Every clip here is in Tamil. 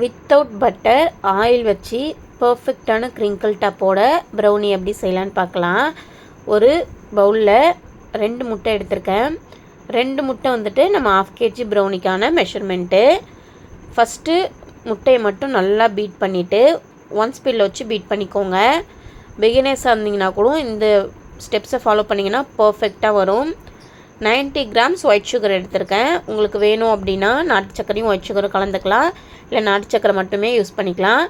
வித்தவுட் பட்டர் ஆயில் வச்சு பர்ஃபெக்டான க்ரிங்கிள் டாப்போட ப்ரௌனி எப்படி செய்யலான்னு பார்க்கலாம். ஒரு பவுலில் ரெண்டு முட்டை எடுத்திருக்கேன். ரெண்டு முட்டை வந்துட்டு நம்ம ஆஃப் கேஜி ப்ரௌனிக்கான மெஷர்மெண்ட்டு ஃபஸ்ட்டு முட்டையை மட்டும் நல்லா பீட் பண்ணிவிட்டு ஒன் ஸ்பீடில் வச்சு பீட் பண்ணிக்கோங்க. பிகினர்ஸாக இருந்தீங்கன்னா கூட இந்த ஸ்டெப்ஸை ஃபாலோ பண்ணிங்கன்னா பர்ஃபெக்டாக வரும். 90 கிராம்ஸ் ஒயிட் சுகர் எடுத்திருக்கேன். உங்களுக்கு வேணும் அப்படின்னா நாட்டு சக்கரையும் ஒயிட் சுகரும் கலந்துக்கலாம். இல்லை நாட்டு சக்கரை மட்டுமே யூஸ் பண்ணிக்கலாம்.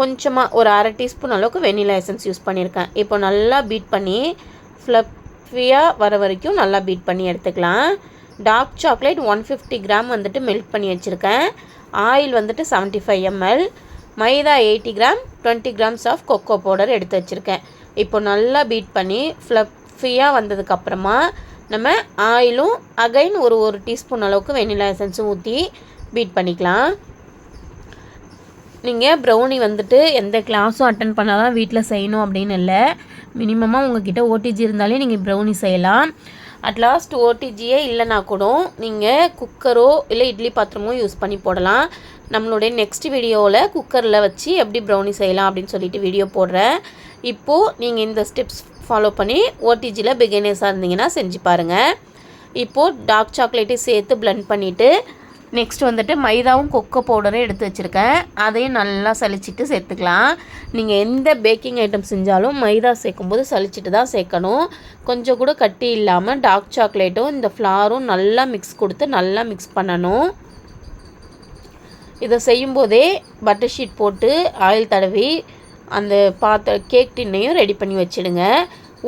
கொஞ்சமாக ஒரு அரை டீஸ்பூன் அளவுக்கு வெனிலா எசன்ஸ் யூஸ் பண்ணியிருக்கேன். இப்போ நல்லா பீட் பண்ணி ஃப்ளஃபியாக வர வரைக்கும் நல்லா பீட் பண்ணி எடுத்துக்கலாம். Dark chocolate one fifty gram வந்துட்டு மெல்ட் பண்ணி வச்சுருக்கேன். ஆயில் வந்துட்டு 75 five ML maida eighty gram twenty grams of cocoa powder எடுத்து வச்சுருக்கேன். இப்போ நல்லா பீட் பண்ணி ஃப்ளஃபியாக வந்ததுக்கப்புறமா நம்ம ஆயிலும் அகைன் ஒரு ஒரு டீஸ்பூன் அளவுக்கு வெனிலா எசன்ஸும் ஊற்றி பீட் பண்ணிக்கலாம். நீங்கள் ப்ரௌனி வந்துட்டு எந்த கிளாஸும் அட்டன் பண்ணால் தான் வீட்டில் செய்யணும் அப்படின்னு இல்லை. மினிமமாக உங்ககிட்ட ஓடிஜி இருந்தாலே நீங்கள் ப்ரௌனி செய்யலாம். அட்லாஸ்ட் ஓடிஜியே இல்லைனா கூட நீங்கள் குக்கரோ இல்லை இட்லி பாத்திரமோ யூஸ் பண்ணி போடலாம். நம்மளுடைய நெக்ஸ்ட் வீடியோவில் குக்கரில் வச்சு எப்படி ப்ரௌனி செய்யலாம் அப்படின்னு சொல்லிட்டு வீடியோ போடுறேன். இப்போது நீங்கள் இந்த ஸ்டெப்ஸ் ஃபாலோ பண்ணி ஓடிஜியில் பிகினர்ஸாக இருந்தீங்கன்னா செஞ்சு பாருங்கள் இப்போது டார்க் சாக்லேட்டையும் சேர்த்து பிளெண்ட் பண்ணிவிட்டு நெக்ஸ்ட் வந்துட்டு மைதாவும் கொக்கோ பவுடரும் எடுத்து வச்சுருக்கேன். அதையும் நல்லா சளிச்சிட்டு சேர்த்துக்கலாம். நீங்கள் எந்த பேக்கிங் ஐட்டம் செஞ்சாலும் மைதா சேர்க்கும்போது சலிச்சிட்டு தான் சேர்க்கணும். கொஞ்சம் கூட கட்டி இல்லாமல் டார்க் சாக்லேட்டும் இந்த ஃப்ளாரும் நல்லா மிக்ஸ் கொடுத்து நல்லா மிக்ஸ் பண்ணணும். இதை செய்யும்போதே பட்டர் ஷீட் போட்டு ஆயில் தடவி அந்த பாத்திர கேக் டின்னையும் ரெடி பண்ணி வச்சிடுங்க.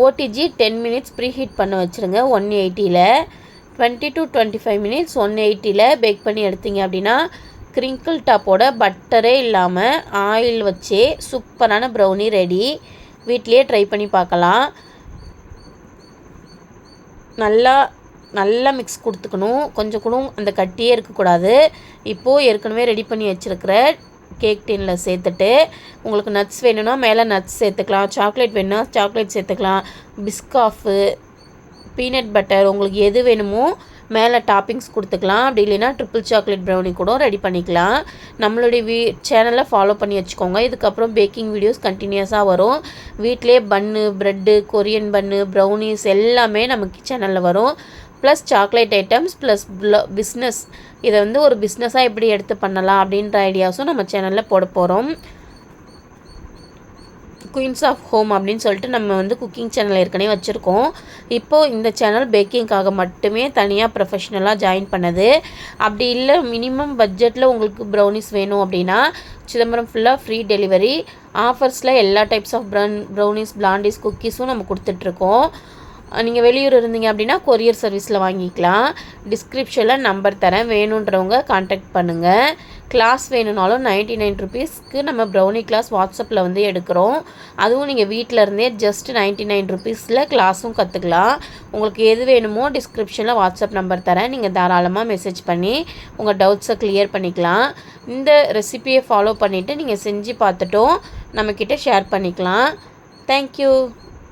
OTG ten minutes preheat பண்ண வச்சுருங்க one எயிட்டியில் twenty to twenty five minutes one எயிட்டியில் bake பண்ணி எடுத்தீங்க அப்படின்னா கிரிங்கிள் டாப்போட பட்டரே இல்லாமல் ஆயில் வச்சே சூப்பரான ப்ரௌனி ரெடி வீட்லேயே ட்ரை பண்ணி பார்க்கலாம். நல்லா நல்லா மிக்ஸ் கொடுத்துக்கணும். கொஞ்சம் கூட அந்த கட்டியே இருக்கக்கூடாது. இப்போது ஏற்கனவே ரெடி பண்ணி வச்சுருக்கிற கேக் டின்னில் சேர்த்துட்டு உங்களுக்கு நட்ஸ் வேணும்னா மேலே நட்ஸ் சேர்த்துக்கலாம் சாக்லேட் வேணும்னா சாக்லேட் சேர்த்துக்கலாம் பிஸ்காஃபு பீனட் பட்டர் உங்களுக்கு எது வேணுமோ மேலே டாப்பிங்ஸ் கொடுத்துக்கலாம். அப்படி இல்லைன்னா ட்ரிபிள் சாக்லேட் ப்ரௌனி கூட ரெடி பண்ணிக்கலாம். நம்மளுடைய வீ சேனலை ஃபாலோ பண்ணி வச்சுக்கோங்க. இதுக்கப்புறம் பேக்கிங் வீடியோஸ் கண்டினியூஸாக வரும். வீட்டிலே bun bread Korean bun brownies எல்லாமே நமக்கு சேனலில் வரும். Plus chocolate items plus business இதை வந்து ஒரு பிஸ்னஸாக எப்படி எடுத்து பண்ணலாம் அப்படின்ற ஐடியாஸும் நம்ம சேனலில் போட போகிறோம் குயின்ஸ் ஆஃப் ஹோம் அப்படின்னு சொல்லிட்டு நம்ம வந்து குக்கிங் சேனல் ஏற்கனவே வச்சுருக்கோம். இப்போது இந்த சேனல் பேக்கிங்காக மட்டுமே தனியாக ப்ரொஃபஷ்னலாக ஜாயின் பண்ணது. அப்படி இல்லை மினிமம் பட்ஜெட்டில் உங்களுக்கு ப்ரௌனிஸ் வேணும் அப்படின்னா சிதம்பரம் ஃபுல்லாக ஃப்ரீ டெலிவரி ஆஃபர்ஸில் எல்லா types of brown brownies blondies குக்கீஸும் நம்ம கொடுத்துட்ருக்கோம் நீங்கள் வெளியூர் இருந்தீங்க அப்படின்னா கொரியர் சர்வீஸில் வாங்கிக்கலாம். டிஸ்கிரிப்ஷனில் நம்பர் தரேன். வேணுன்றவங்க காண்டாக்ட் பண்ணுங்கள் கிளாஸ் வேணும்னாலும் நைன்ட்டி நைன் ருபீஸ்க்கு நம்ம ப்ரௌனி கிளாஸ் வாட்ஸ்அப்பில் வந்து எடுக்கிறோம். அதுவும் நீங்கள் வீட்டில் இருந்தே ஜஸ்ட் நைன்ட்டி நைன் ருபீஸில் கிளாஸும் கற்றுக்கலாம் உங்களுக்கு எது வேணுமோ டிஸ்கிரிப்ஷனில் வாட்ஸ்அப் நம்பர் தரேன். நீங்கள் தாராளமாக மெசேஜ் பண்ணி உங்கள் டவுட்ஸை கிளியர் பண்ணிக்கலாம். இந்த ரெசிபியை ஃபாலோ பண்ணிவிட்டு நீங்கள் செஞ்சு பார்த்துட்டும் நம்மக்கிட்ட ஷேர் பண்ணிக்கலாம். தேங்க்யூ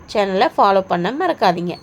சேனலை ஃபாலோ பண்ண மறக்காதீங்க.